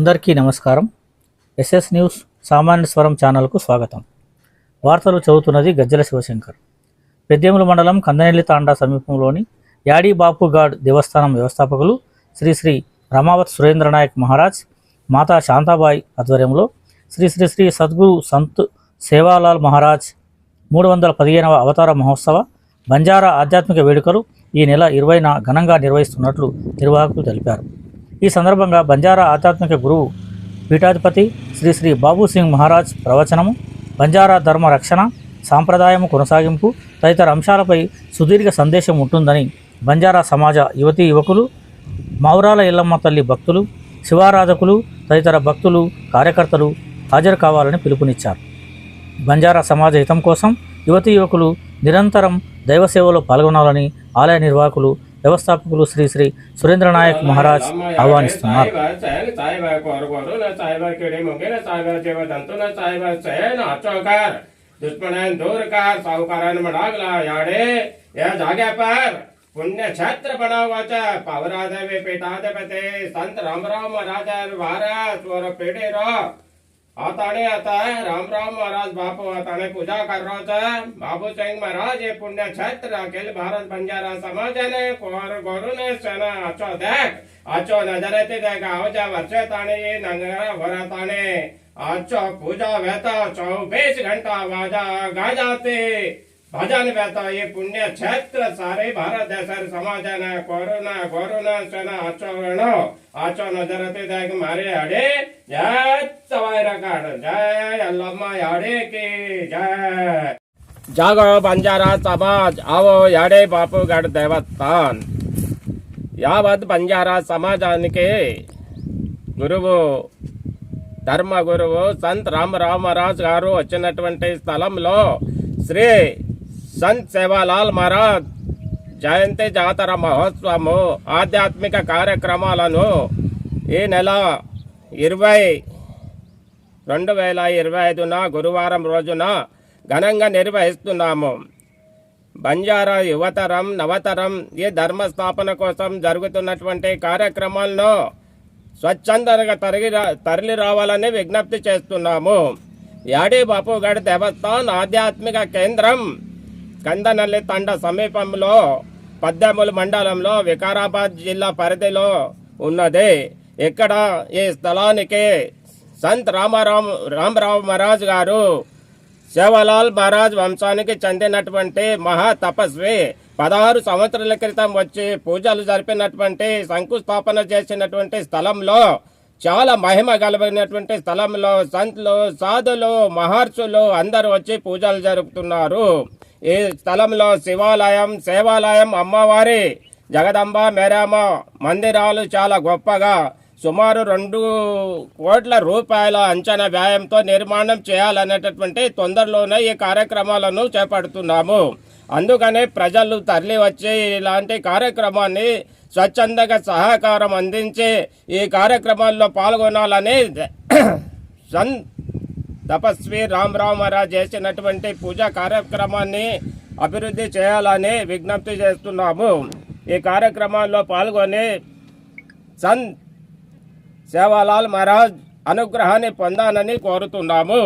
అందరికీ నమస్కారం. SS news సామాన్య స్వరం ఛానల్కు స్వాగతం. వార్తలు చదువుతున్నది గజ్జల శివశంకర్. పెద్దేముల మండలం కందనెల్లి తాండా సమీపంలోని యాడీ బాపుగాడ్ దేవస్థానం వ్యవస్థాపకులు శ్రీ శ్రీ రమావత్ సురేంద్రనాయక్ మహారాజ్ మాతా శాంతాబాయి ఆధ్వర్యంలో శ్రీ శ్రీ శ్రీ సద్గురు సంత్ సేవాలాల్ మహారాజ్ మూడు వందల పదిహేనవ అవతార మహోత్సవ బంజారా ఆధ్యాత్మిక వేడుకలు ఈ నెల ఇరవైన ఘనంగా నిర్వహిస్తున్నట్లు నిర్వాహకులు తెలిపారు. ఈ సందర్భంగా బంజారా ఆధ్యాత్మిక గురువు పీఠాధిపతి శ్రీ శ్రీ బాబు సింగ్ మహారాజ్ ప్రవచనము బంజారా ధర్మ రక్షణ సాంప్రదాయము కొనసాగింపు తదితర అంశాలపై సుదీర్ఘ సందేశం ఉంటుందని బంజారా సమాజ యువతీ యువకులు మౌరాల ఇల్లమ్మ తల్లి భక్తులు శివారాధకులు తదితర భక్తులు కార్యకర్తలు హాజరు కావాలని పిలుపునిచ్చారు. బంజారా సమాజ హితం కోసం యువతీ యువకులు నిరంతరం దైవ సేవలో పాల్గొనాలని ఆలయ నిర్వాహకులు వ్యవస్థాపకులు శ్రీ శ్రీ సురేంద్రనాయక్ మహారాజ్ ఆహ్వానిస్తున్నారు సాయిబాబా కోరు కోరు నా సాయిబాబా కిడే ముంగే నా సాయిబాబా చేవ దంతు నా సాయిబాబా సే నా చౌకార్ दुश्मन दूर कर साहूकारान मडागला याडे या जाग्या पर पुण्य छत्र बनावाचा पावरा देवे पेटा देवते संत रामराव महाराज वारा स्वर पेढे रो आताने आता रामराव महाराज बापू आताने पूजा कर रो बाबू सिंग महाराज ये पुण्य छत्र अखिल भारत बंजारा समाजाने कोर गोरुने सेना आचो देख आचो नजर येते देख आवजा वर्षे ताणे ये नंगरा भरा ताणे आजच्या पूजा वेता चौबीस घंटा वाजा गाजाते भजन భజన వేత ఏ పుణ్య క్షేత్ర సారే భారతదేశ సమాజన కరోనా కరోనా సన ఆచరణ ఆచరణ జరతి దానికి మరే అడే జయ వైర కాడ జయ అల్లమ్మ అడే కి జాగ బంజారా సమాజ్ అవో బాపు గడ్ దేవస్థాన్. యావత్ బంజారా సమాజానికి గురువు ధర్మ గురువు సంత్ రామరామరాజు గారు వచ్చినటువంటి స్థలంలో శ్రీ సంత్ సేవాలాల్ మహారాజ్ జయంతి జాతర మహోత్సవము ఆధ్యాత్మిక కార్యక్రమాలను ఈ నెల ఇరవై రెండు వేల ఇరవై ఐదున గురువారం రోజున ఘనంగా నిర్వహిస్తున్నాము. బంజారా యువతరం నవతరం ఈ ధర్మ స్థాపన కోసం జరుగుతున్నటువంటి కార్యక్రమాలను స్వచ్ఛందంగా తరిగి తరలి రావాలని విజ్ఞప్తి చేస్తున్నాము. యాడీ బాపుగఢ్ దేవస్థాన్ ఆధ్యాత్మిక కేంద్రం కందనల్లి తండ సమీపంలో పద్దెములు మండలంలో వికారాబాద్ జిల్లా పరిధిలో ఉన్నది. ఇక్కడ ఈ స్థలానికి సంత్ రామారాం రామరావు మహారాజ్ గారు శివలాల్ మహారాజ్ వంశానికి చెందినటువంటి మహా తపస్వి. పదహారు సంవత్సరాల క్రితం వచ్చి పూజలు జరిపినటువంటి శంకుస్థాపన చేసినటువంటి స్థలంలో చాలా మహిమ కలిగినటువంటి స్థలంలో సంతులు సాధులు మహర్షులు అందరూ వచ్చి పూజలు జరుపుతున్నారు. ఈ స్థలంలో శివాలయం సేవాలయం అమ్మవారి జగదంబ మేరామ మందిరాలు చాలా గొప్పగా సుమారు రెండు కోట్ల రూపాయల అంచనా వ్యయంతో నిర్మాణం చేయాలనేటటువంటి తొందరలోనే ఈ కార్యక్రమాలను చేపడుతున్నాము. అందుకనే ప్రజలు తరలి వచ్చి ఇలాంటి కార్యక్రమాన్ని స్వచ్ఛందంగా సహకారం అందించి ఈ కార్యక్రమాల్లో పాల్గొనాలని సన్ తపస్వి రామరావు చేసినటువంటి పూజా కార్యక్రమాన్ని అభివృద్ధి చేయాలని విజ్ఞప్తి చేస్తున్నాము. ఈ కార్యక్రమాల్లో పాల్గొని సన్ సేవాలాల్ మహారాజ్ అనుగ్రహాన్ని పొందానని కోరుతున్నాము.